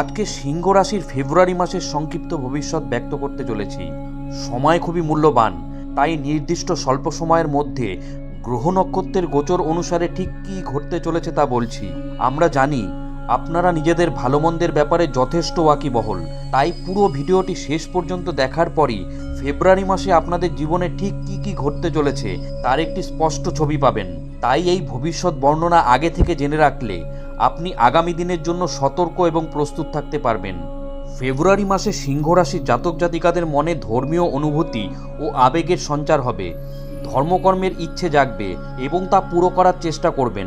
আজকে সিংহ রাশির ফেব্রুয়ারি মাসের সংক্ষিপ্ত ভবিষ্যৎ ব্যক্ত করতে চলেছি। সময় খুবই মূল্যবান, তাই নির্দিষ্ট স্বল্প সময়ের মধ্যে গ্রহ নক্ষত্রের গোচর অনুসারে ঠিক কী ঘটতে চলেছে তা বলছি। আমরা জানি, আপনারা নিজেদের ভালো মন্দের ব্যাপারে যথেষ্ট ওয়াকিবহল। তাই পুরো ভিডিওটি শেষ পর্যন্ত দেখার পরই ফেব্রুয়ারি মাসে আপনাদের জীবনে ঠিক কী কী ঘটতে চলেছে, তার একটি স্পষ্ট ছবি পাবেন। তাই এই ভবিষ্যৎ বর্ণনা আগে থেকে জেনে রাখলে আপনি আগামী দিনের জন্য সতর্ক এবং প্রস্তুত থাকতে পারবেন। ফেব্রুয়ারি মাসে সিংহ রাশির জাতক জাতিকাদের মনে ধর্মীয় অনুভূতি ও আবেগের সঞ্চার হবে। ধর্মকর্মের ইচ্ছে জাগবে এবং তা পুরো করার চেষ্টা করবেন।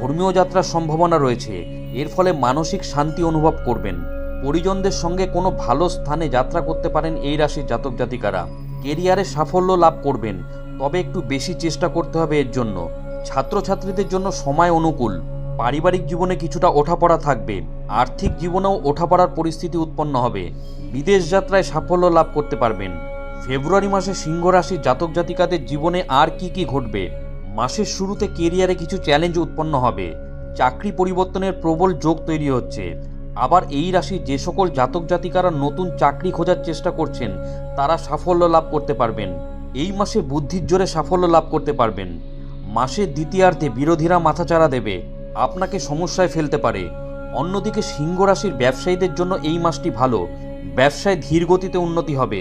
ধর্মীয় যাত্রার সম্ভাবনা রয়েছে। এর ফলে মানসিক শান্তি অনুভব করবেন। পরিজনদের সঙ্গে কোনো ভালো স্থানে যাত্রা করতে পারেন এই রাশির জাতক জাতিকারা। কেরিয়ারে সাফল্য লাভ করবেন, তবে একটু বেশি চেষ্টা করতে হবে এর জন্য। ছাত্রছাত্রীদের জন্য সময় অনুকূল। পারিবারিক জীবনে কিছুটা ওঠাপড়া থাকবে, আর্থিক জীবনেও ওঠাপড়ার পরিস্থিতি উৎপন্ন হবে। বিদেশ যাত্রায় সাফল্য লাভ করতে পারবেন। ফেব্রুয়ারি মাসে সিংহ রাশির জাতক জাতিকাদের জীবনে আর কি কি ঘটবে? মাসের শুরুতে কেরিয়ারে কিছু চ্যালেঞ্জ উৎপন্ন হবে। চাকরি পরিবর্তনের প্রবল যোগ তৈরি হচ্ছে। আবার এই রাশির যে সকল জাতক জাতিকারা নতুন চাকরি খোঁজার চেষ্টা করছেন, তারা সাফল্য লাভ করতে পারবেন। এই মাসে বুদ্ধির জোরে সাফল্য লাভ করতে পারবেন। মাসের দ্বিতীয়ার্ধে বিরোধীরা মাথাচাড়া দেবে। আপনাকে সমস্যায় ফেলতে পারে। অন্যদিকে সিংহ রাশির ব্যবসায়ীদের জন্য এই মাসটি ভালো। ব্যবসায় ধীর গতিতে উন্নতি হবে।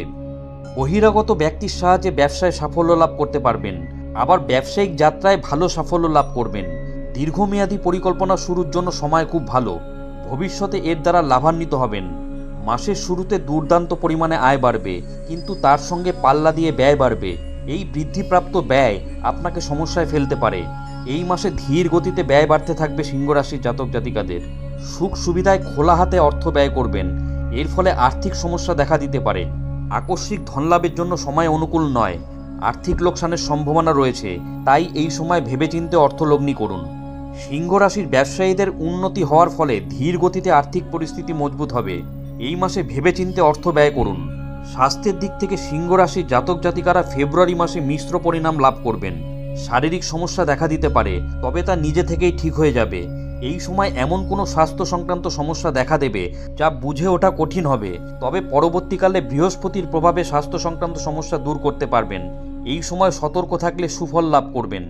বহিরাগত ব্যক্তির সাহায্যে ব্যবসায় সাফল্য লাভ করতে পারবেন। আবার ব্যবসায়িক যাত্রায় ভালো সাফল্য লাভ করবেন। দীর্ঘমেয়াদী পরিকল্পনা শুরুর জন্য সময় খুব ভালো। ভবিষ্যতে এর দ্বারা লাভান্বিত হবেন। মাসের শুরুতে দুর্দান্ত পরিমাণে আয় বাড়বে, কিন্তু তার সঙ্গে পাল্লা দিয়ে ব্যয় বাড়বে। এই বৃদ্ধিপ্রাপ্ত ব্যয় আপনাকে সমস্যায় ফেলতে পারে। এই মাসে ধীর গতিতে ব্যয় বাড়তে থাকবে সিংহ রাশির জাতক জাতিকাদের। সুখ সুবিধায় খোলা হাতে অর্থ ব্যয় করবেন। এর ফলে আর্থিক সমস্যা দেখা দিতে পারে। আকস্মিক ধনলাভের জন্য সময় অনুকূল নয়। আর্থিক লোকসানের সম্ভাবনা রয়েছে। তাই এই সময় ভেবেচিন্তে অর্থ লগ্নি করুন। সিংহ রাশির ব্যবসায়ীদের উন্নতি হওয়ার ফলে ধীর গতিতে আর্থিক পরিস্থিতি মজবুত হবে। এই মাসে ভেবেচিন্তে অর্থ ব্যয় করুন। স্বাস্থ্যের দিক থেকে সিংহ রাশির জাতক জাতিকারা ফেব্রুয়ারি মাসে মিশ্র পরিণাম লাভ করবেন। শারীরিক সমস্যা দেখা দিতে পারে, তবে তা নিজে থেকেই ঠিক হয়ে যাবে। এই সময় এমন কোনো স্বাস্থ্য সংক্রান্ত সমস্যা দেখা দেবে, যা বুঝে ওঠা কঠিন হবে। তবে পরবর্তীকালে বৃহস্পতির প্রভাবে স্বাস্থ্য সংক্রান্ত সমস্যা দূর করতে পারবেন। এই সময় সতর্ক থাকলে সুফল লাভ করবেন।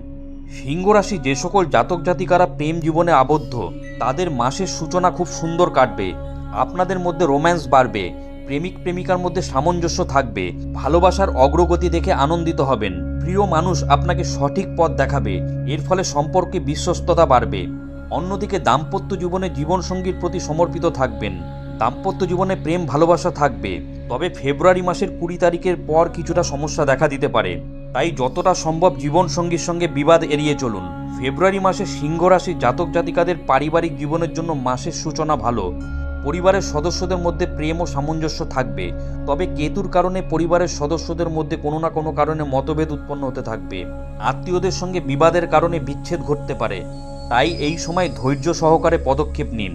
সিংহ রাশি যে সকল জাতক জাতিকারা প্রেম জীবনে আবদ্ধ, তাদের মাসের সূচনা খুব সুন্দর কাটবে। আপনাদের মধ্যে রোম্যান্স বাড়বে, প্রেমিক প্রেমিকার মধ্যে সামঞ্জস্য থাকবে, ভালোবাসার অগ্রগতি দেখে আনন্দিত হবেন। প্রিয় মানুষ আপনাকে সঠিক পথ দেখাবে, এর ফলে সম্পর্কে বিশ্বস্ততা বাড়বে। অন্যদিকে দাম্পত্য জীবনে জীবনসঙ্গীর প্রতি সমর্পিত থাকবেন। দাম্পত্য জীবনে প্রেম, ভালোবাসা থাকবে। তবে ফেব্রুয়ারি মাসের কুড়ি তারিখের পর কিছুটা সমস্যা দেখা দিতে পারে। তাই যতটা সম্ভব জীবনসঙ্গীর সঙ্গে বিবাদ এড়িয়ে চলুন। ফেব্রুয়ারি মাসে সিংহ রাশির জাতক জাতিকাদের পারিবারিক জীবনের জন্য মাসের সূচনা ভালো। পরিবারের সদস্যদের মধ্যে প্রেম ও সামঞ্জস্য থাকবে। তবে কেতুর কারণে পরিবারের সদস্যদের মধ্যে কোনো না কোনো কারণে মতভেদ উৎপন্ন হতে থাকবে। আত্মীয়দের সঙ্গে বিবাদের কারণে বিচ্ছেদ ঘটতে পারে। তাই এই সময় ধৈর্য সহকারে পদক্ষেপ নিন।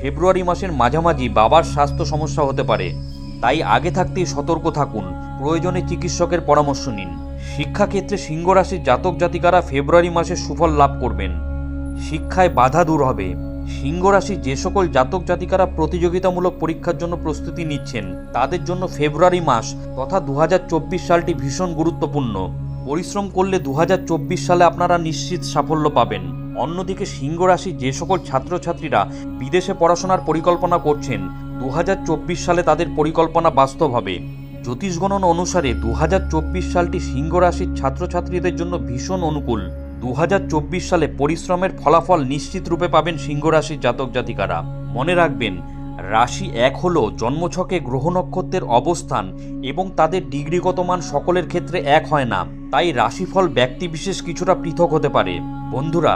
ফেব্রুয়ারি মাসের মাঝামাঝি বাবার স্বাস্থ্য সমস্যা হতে পারে। তাই আগে থাকতেই সতর্ক থাকুন। প্রয়োজনে চিকিৎসকের পরামর্শ নিন। শিক্ষাক্ষেত্রে সিংহ রাশির জাতক জাতিকারা ফেব্রুয়ারি মাসে সুফল লাভ করবেন। শিক্ষায় বাধা দূর হবে। সিংহ রাশি যে সকল জাতক জাতিকারা প্রতিযোগিতামূলক পরীক্ষার জন্য প্রস্তুতি নিচ্ছেন, তাদের জন্য ফেব্রুয়ারি মাস তথা দু হাজার চব্বিশ সালটি ভীষণ গুরুত্বপূর্ণ। পরিশ্রম করলে দু হাজার চব্বিশ সালে আপনারা নিশ্চিত সাফল্য পাবেন। অন্যদিকে সিংহ রাশি যে সকল ছাত্রছাত্রীরা বিদেশে পড়াশোনার পরিকল্পনা করছেন দু হাজার চব্বিশ সালে তাদের পরিকল্পনা বাস্তব হবে। জ্যোতিষ গণনা অনুসারে দু হাজার চব্বিশ সালটি সিংহ রাশির ছাত্রছাত্রীদের জন্য ভীষণ অনুকূল। দু হাজার চব্বিশ সালে পরিশ্রমের ফলাফল নিশ্চিত রূপে পাবেন সিংহ রাশির জাতক জাতিকারা। মনে রাখবেন, রাশি এক হল জন্মছকে গ্রহ নক্ষত্রের অবস্থান এবং তাদের ডিগ্রিগত মান সকলের ক্ষেত্রে এক হয় না, তাই রাশিফল ব্যক্তিবিশেষ কিছুটা পৃথক হতে পারে। বন্ধুরা,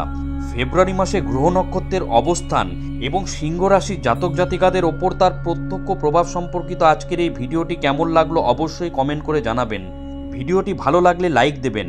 ফেব্রুয়ারি মাসে গ্রহ নক্ষত্রের অবস্থান এবং সিংহ রাশির জাতক জাতিকাদের ওপর তার প্রত্যক্ষ প্রভাব সম্পর্কিত আজকের এই ভিডিওটি কেমন লাগল অবশ্যই কমেন্ট করে জানাবেন। ভিডিওটি ভালো লাগলে লাইক দেবেন।